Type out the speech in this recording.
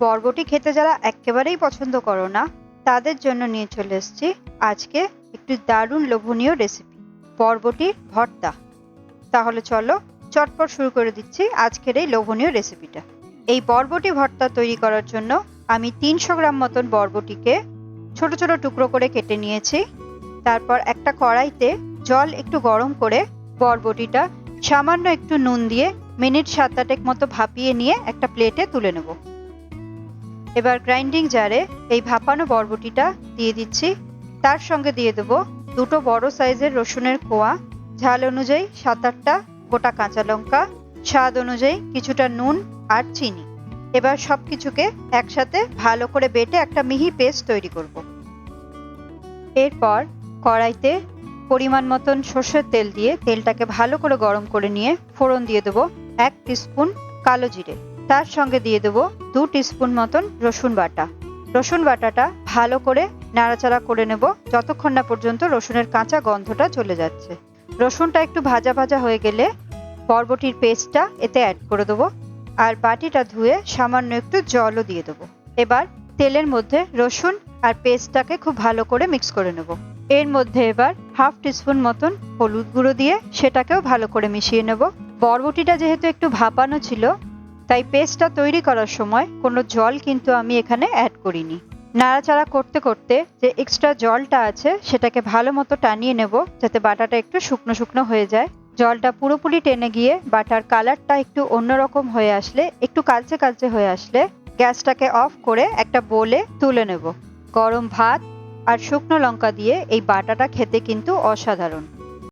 বরবটি খেতে যারা একেবারেই পছন্দ করো না, তাদের জন্য নিয়ে চলে এসেছি আজকে একটু দারুণ লোভনীয় রেসিপি বরবটির ভর্তা। তাহলে চলো চটপট শুরু করে দিচ্ছি আজকের এই লোভনীয় রেসিপিটা এই বরবটি ভর্তা তৈরি করার জন্য আমি তিনশো গ্রাম মতন বরবটিকে ছোট ছোট টুকরো করে কেটে নিয়েছি। তারপর একটা কড়াইতে জল একটু গরম করে বরবটিটা সামান্য একটু নুন দিয়ে মিনিট সাত আটেক মতো ভাপিয়ে নিয়ে একটা প্লেটে তুলে নেব। এবার গ্রাইন্ডিং জারে এই ভাপানো বরবটিটা দিয়ে দিচ্ছি। তার সঙ্গে দিয়ে দেবো দুটো বড় সাইজের রসুনের কোয়া। ঝাল অনুযায়ী সাত আটটা গোটা কাঁচা লঙ্কা। স্বাদ অনুযায়ী কিছুটা নুন আর চিনি। এবার সব কিছুকে একসাথে ভালো করে বেটে একটা মিহি পেস্ট তৈরি করব। এরপর কড়াইতে পরিমাণ মতন সর্ষের তেল দিয়ে তেলটাকে ভালো করে গরম করে নিয়ে ফোড়ন দিয়ে দেবো এক টিস্পুন কালো জিরে। তার সঙ্গে দিয়ে দেবো দু টিস্পুন মতন রসুন বাটা। রসুন বাটাটা ভালো করে নাড়াচাড়া করে নেব যতক্ষণ না পর্যন্ত রসুনের কাঁচা গন্ধটা চলে যাচ্ছে। রসুনটা একটু ভাজা ভাজা হয়ে গেলে বরবটির পেস্টটা এতে অ্যাড করে দেবো আর বাটিটা ধুয়ে সামান্য একটু জলও দিয়ে দেবো। এবার তেলের মধ্যে রসুন আর পেস্টটাকে খুব ভালো করে মিক্স করে নেব। এর মধ্যে এবার হাফ টিস্পুন মতন হলুদ গুঁড়ো দিয়ে সেটাকেও ভালো করে মিশিয়ে নেব। বরবটিটা যেহেতু একটু ভাপানো ছিল তাই পেস্টটা তৈরি করার সময় কোনো জল কিন্তু আমি এখানে অ্যাড করিনি। নাড়াচাড়া করতে করতে যে এক্সট্রা জলটা আছে সেটাকে ভালো মতো টানিয়ে নেব যাতে বাটাটা একটু শুকনো শুকনো হয়ে যায়। জলটা পুরোপুরি টেনে গিয়ে বাটার কালারটা একটু অন্যরকম হয়ে আসলে, একটু কালচে কালচে হয়ে আসলে গ্যাসটাকে অফ করে একটা বোলে তুলে নেব। গরম ভাত আর শুকনো লঙ্কা দিয়ে এই বাটাটা খেতে কিন্তু অসাধারণ।